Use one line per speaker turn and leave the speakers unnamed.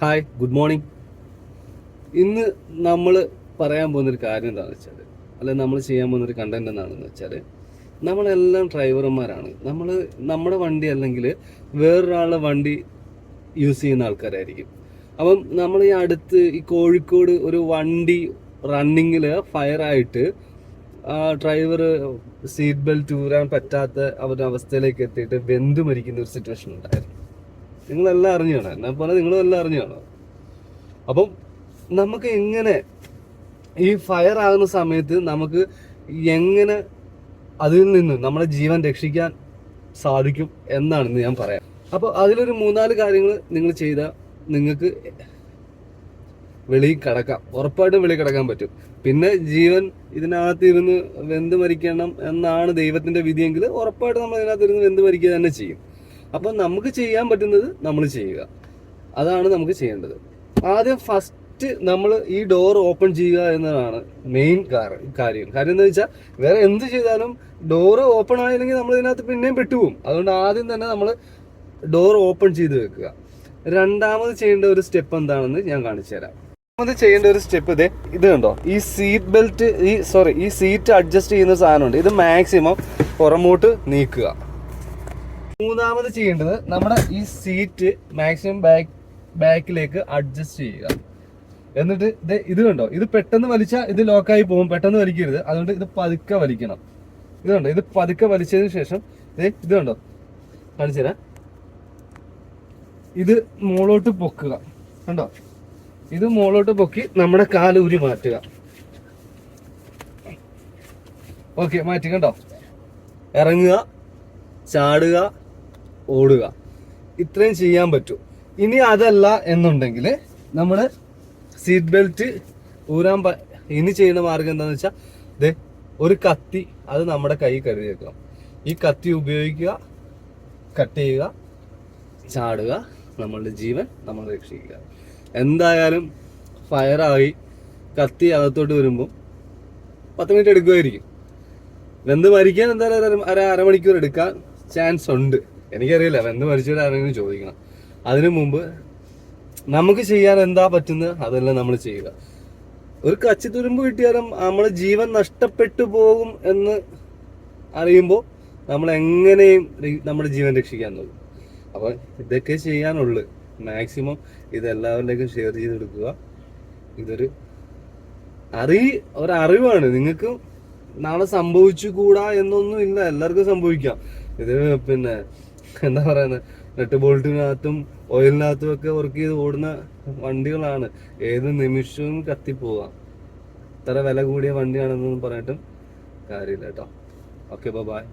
Hi good morning ഇന്ന് നമ്മൾ പറയാൻ പോകുന്നൊരു കാര്യം എന്താണെന്ന് വെച്ചാൽ അല്ലെങ്കിൽ നമ്മൾ ചെയ്യാൻ പോകുന്നൊരു കണ്ടന്റ് എന്താണെന്ന് വെച്ചാൽ നമ്മളെല്ലാം ഡ്രൈവർമാരാണ് നമ്മൾ നമ്മുടെ വണ്ടി അല്ലെങ്കിൽ വേറൊരാളുടെ വണ്ടി യൂസ് ചെയ്യുന്ന ആൾക്കാരായിരിക്കും. അപ്പം നമ്മൾ ഈ അടുത്ത് ഈ കോഴിക്കോട് ഒരു വണ്ടി റണ്ണിങ്ങിൽ ഫയറായിട്ട് ഡ്രൈവർ സീറ്റ് ബെൽറ്റ് ഊരാൻ പറ്റാത്ത അവരുടെ അവസ്ഥയിലേക്ക് എത്തിയിട്ട് വെന്തു മരിക്കുന്ന ഒരു സിറ്റുവേഷൻ ഉണ്ടായിരുന്നു. നിങ്ങളെല്ലാം അറിഞ്ഞാണ്. എന്നെ പോലെ നിങ്ങളും എല്ലാം അറിഞ്ഞാണ്. അപ്പം നമുക്ക് എങ്ങനെ ഈ ഫയർ ആകുന്ന സമയത്ത് നമുക്ക് എങ്ങനെ അതിൽ നിന്ന് നമ്മുടെ ജീവൻ രക്ഷിക്കാൻ സാധിക്കും എന്നാണ് ഞാൻ പറയാം. അപ്പോൾ അതിലൊരു മൂന്നാൽ കാര്യങ്ങൾ നിങ്ങൾ ചെയ്താൽ നിങ്ങൾക്ക് വെളിയിൽ കിടക്കാം. ഉറപ്പായിട്ടും വെളിയിൽ കിടക്കാൻ പറ്റും. പിന്നെ ജീവൻ ഇതിനകത്ത് ഇരുന്ന് വെന്ത് മരിക്കണം എന്നാണ് ദൈവത്തിന്റെ വിധിയെങ്കിൽ ഉറപ്പായിട്ടും നമ്മൾ ഇതിനകത്ത് ഇരുന്ന് വെന്ത് മരിക്കുക തന്നെ ചെയ്യും. അപ്പം നമുക്ക് ചെയ്യാൻ പറ്റുന്നത് നമ്മൾ ചെയ്യുക. അതാണ് നമുക്ക് ചെയ്യേണ്ടത്. ആദ്യം ഫസ്റ്റ് നമ്മൾ ഈ ഡോർ ഓപ്പൺ ചെയ്യുക എന്നതാണ് മെയിൻ കാര്യം. കാര്യം എന്താ വെച്ചാൽ വേറെ എന്ത് ചെയ്താലും ഡോർ ഓപ്പൺ ആയില്ലെങ്കിൽ നമ്മൾ ഇതിനകത്ത് പിന്നെയും പെട്ടുപോകും. അതുകൊണ്ട് ആദ്യം തന്നെ നമ്മൾ ഡോർ ഓപ്പൺ ചെയ്ത് വെക്കുക. രണ്ടാമത് ചെയ്യേണ്ട ഒരു സ്റ്റെപ്പ് എന്താണെന്ന് ഞാൻ കാണിച്ചു തരാം. രണ്ടാമത് ചെയ്യേണ്ട ഒരു സ്റ്റെപ്പ് ഇതേ ഇത് കണ്ടോ? ഈ സീറ്റ് ബെൽറ്റ് ഈ സോറി ഈ സീറ്റ് അഡ്ജസ്റ്റ് ചെയ്യുന്ന സാധനമുണ്ട് ഇത് മാക്സിമം പുറമോട്ട് നീക്കുക. മൂന്നാമത് ചെയ്യേണ്ടത് നമ്മുടെ ഈ സീറ്റ് മാക്സിമം ബാക്ക് ബാക്കിലേക്ക് അഡ്ജസ്റ്റ് ചെയ്യുക. എന്നിട്ട് ഇത് ഇത് കണ്ടോ? ഇത് പെട്ടെന്ന് വലിച്ചാൽ ഇത് ലോക്കായി പോകും. പെട്ടെന്ന് വലിക്കരുത്. അതുകൊണ്ട് ഇത് പതുക്കെ വലിക്കണം. ഇത് കണ്ടോ? ഇത് പതുക്കെ വലിച്ചതിന് ശേഷം ഇത് കണ്ടോ? കാണിച്ചു തരാം. ഇത് മുകളോട്ട് പൊക്കുക. കണ്ടോ? ഇത് മുകളോട്ട് പൊക്കി നമ്മുടെ കാൽ ഊരി മാറ്റുക. ഓക്കെ മാറ്റി. കണ്ടോ? ഇറങ്ങുക ചാടുക ഓടുക. ഇത്രയും ചെയ്യാൻ പറ്റും. ഇനി അതല്ല എന്നുണ്ടെങ്കിൽ നമ്മൾ സീറ്റ് ബെൽറ്റ് ഊരാൻ ഇനി ചെയ്യുന്ന മാർഗം എന്താണെന്ന് വെച്ചാൽ ദേ ഒരു കത്തി അത് നമ്മുടെ കൈ കരുതി വെക്കണം ഈ കത്തി ഉപയോഗിക്കുക കട്ട് ചെയ്യുക ചാടുക നമ്മളുടെ ജീവൻ നമ്മൾ രക്ഷിക്കുക. എന്തായാലും ഫയറായി കത്തി അകത്തോട്ട് വരുമ്പോൾ പത്ത് മിനിറ്റ് എടുക്കുമായിരിക്കും. വെന്ത് മരിക്കാൻ എന്തായാലും അര അരമണിക്കൂർ എടുക്കാൻ ചാൻസ് ഉണ്ട്. എനിക്കറിയില്ല വെന്ത് മരിച്ചവരെ ആരെങ്കിലും ചോദിക്കണം. അതിനു മുമ്പ് നമുക്ക് ചെയ്യാൻ എന്താ പറ്റുന്നത് അതെല്ലാം നമ്മൾ ചെയ്യുക. ഒരു കച്ചി തുരുമ്പ് കിട്ടിയാലും നമ്മുടെ ജീവൻ നഷ്ടപ്പെട്ടു പോകും എന്ന് അറിയുമ്പോൾ നമ്മൾ എങ്ങനെയും നമ്മുടെ ജീവൻ രക്ഷിക്കാൻ നോക്കും. അപ്പോൾ ഇതൊക്കെ ചെയ്യാനുള്ളു. മാക്സിമം ഇത് ഷെയർ ചെയ്ത് കൊടുക്കുക ഇതൊരു അറി ഒരറിവാണ്. നിങ്ങൾക്ക് നാളെ സംഭവിച്ചു കൂടാ എന്നൊന്നും ഇല്ല എല്ലാവർക്കും സംഭവിക്കാം. ഇത് പിന്നെ എന്താ പറയുന്നത്? നെട്ട് ബോൾട്ടിനകത്തും ഓയിലിനകത്തും ഒക്കെ വർക്ക് ചെയ്ത് ഓടുന്ന വണ്ടികളാണ്. ഏത് നിമിഷവും കത്തിപ്പോവാം ഇത്ര വില കൂടിയ വണ്ടിയാണെന്നൊന്നും പറഞ്ഞിട്ടും കാര്യമില്ല കേട്ടോ. Okay bye